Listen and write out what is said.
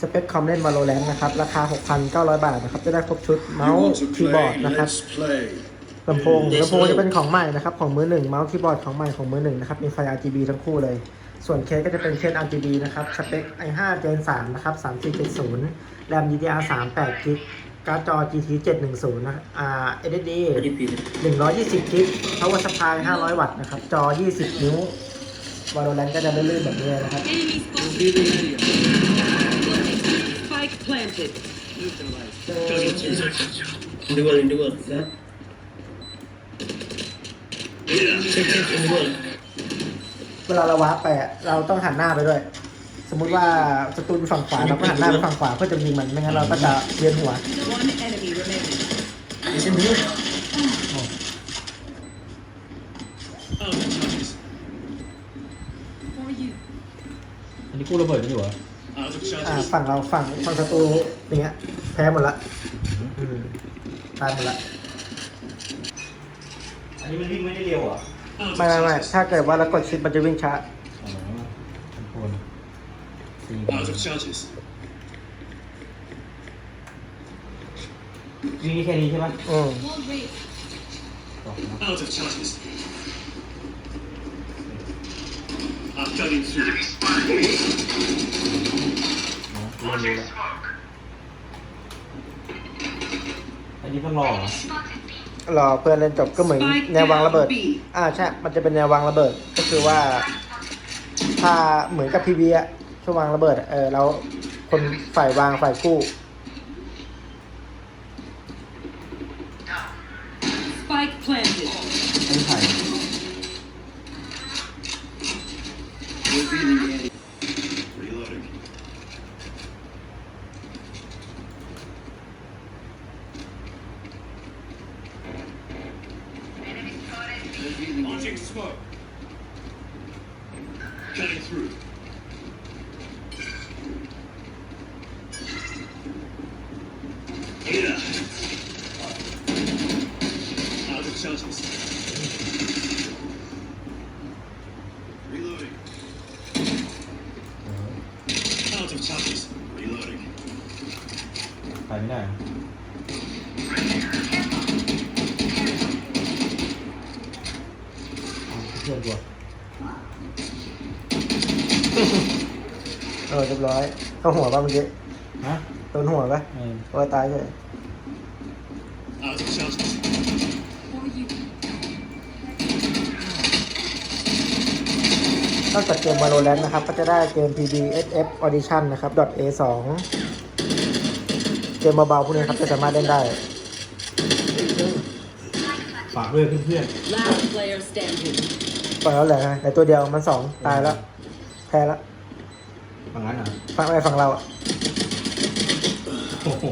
สเปคคอมเล่น Valorant นะครับ ราคา 6,900 บาทนะครับ จะได้ครบชุดเมาส์คีย์บอร์ดนะครับ play. ลำโพงลำโพงจะเป็นของใหม่นะครับ ของมือหนึ่งเมาส์คีย์บอร์ดของใหม่ของมือหนึ่งนะครับมีไฟ RGB ทั้งคู่เลย ส่วนเคสก็จะเป็นเคส RGB นะครับ สเปค i5 Gen 3นะครับ3470แรม DDR3 8 g b การ์ดจอ GT 710นะครับอ่า SSD 120 g b power supply 500 วัตต์นะครับ จอ 20 นิ้ว Valorant ก็จะลื่นๆแบบนี้นะครับ Spike planted. Individual, individual. Check, check, individual. เวลาเราวาร์ปไปอะเราต้องหันหน้าไปด้วย สมมุติว่าศัตรูอยู่ฝั่งขวาเราก็หันหน้าไปฝั่งขวาเพื่อจะยิงมันไม่งั้นเราก็จะเวียนหัว One enemy remaining. Is it here? For you. อันนี้กู้ระเบิดไม่อยู่เหรอ Out of อ่า charges. ฝั่งเราฝั่งฝั่งศัตรูอย่างเงี้ยแพ้หมดละอืมตายหมดละอันนี้มันวิ่งไม่ได้เร็วเหรอะ Out of ไม่ไม่ไม่ charges. ถ้าเกิดว่าเรากดชิปมันจะวิ่งช้าอ๋อทุกคนสี่ Out of charges. วิ่งแค่นี้ใช่ไหมอืมต่อนะ Out of charges. I'm cutting through. อ๋อเริ่มรู้แล้วอันนี้ต้องรอเหรอรอเพื่อนเล่นจบก็เหมือนแนววางระเบิด อ่าใช่ มันจะเป็นแนววางระเบิด ก็คือว่า ถ้าเหมือนกับพีวีอะช่วงวางระเบิดอะเออเราคนฝ่ายวางฝ่ายกู้ Spike planted. อันนี้ถ่าย Reloading. Launching smoke. Cutting through. Yeah. Out of charges. Reloading. Out of charges. Reloading. ถ่ายไม่ได้ เอาเพื่อนกลัวเออเรียบร้อยเข้าหัวป่ะเมื่อกี้ฮะโดนหัวป่ะเออโอ้ยตายเลย Out of charges. For you. นอกจากเกม Valorant นะครับ ก็จะได้เกม PB SF Audition นะครับ .a2 เกมเบาๆพวกนี้ครับ จะสามารถเล่นได้ ฝากด้วยเพื่อน Last player standing. ปล่อยแล้วเหลือไอ้ตัวเดียวมันสองตายแล้ว แพ้แล้วๆฝั่งนั้นเหรอฝั่งอะไรฝั่งเราอะ โอ้โห